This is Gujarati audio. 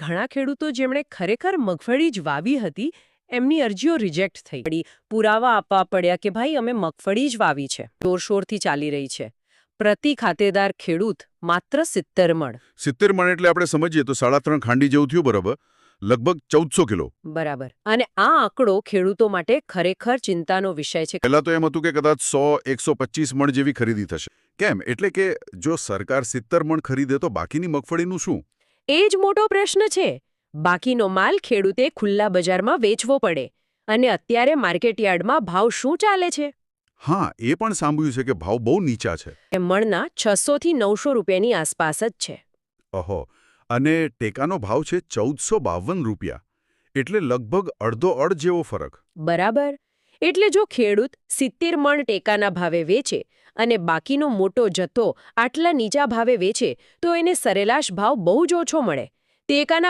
ઘણા ખેડૂતો જેમણે ખરેખર મગફળી જ વાવી હતી એમની અરજીઓ રિજેક્ટ થઈ. પડી. પુરાવા આપવા પડ્યા કે ભાઈ અમે મગફળી જ વાવી છે. જોરશોરથી ચાલી રહી છે. પ્રતિ ખાતેદાર ખેડૂત માત્ર સિત્તેર મણ. સિત્તેર મણ એટલે આપણે સમજીએ તો સાડા ત્રણ ખાંડી જેવું થયું બરાબર. લગભગ ચૌદસો કિલો. બરાબર. અને આ આંકડો ખેડૂતો માટે ખરેખર ચિંતાનો વિષય છે. પહેલા તો એમ હતું કે કદાચ સો એકસો પચીસ મણ જેવી ખરીદી થશે. કેમ? એટલે કે જો સરકાર સિત્તેર મણ ખરીદે તો બાકીની મગફળીનું શું? એ જ મોટો પ્રશ્ન છે. બાકીનો માલ ખેડૂતે ખુલ્લા બજારમાં વેચવો પડે અને અત્યારે માર્કેટયાર્ડમાં ભાવ શું ચાલે છે? હા એ પણ સાંભળ્યું છે કે ભાવ બહુ નીચા છે. એ મણના છસો થી નવસો રૂપિયાની આસપાસ જ છે. ઓહો અને ટેકાનો ભાવ છે ચૌદસો બાવન રૂપિયા. એટલે લગભગ અડધો અડ જેવો ફરક. બરાબર. એટલે જો ખેડૂત સિત્તેર મણ ટેકાના ભાવે વેચે અને બાકીનો મોટો જથ્થો આટલા નીચા ભાવે વેચે, તો એને સરેલાશ ભાવ બહુ જ ઓછો મળે. ટેકાના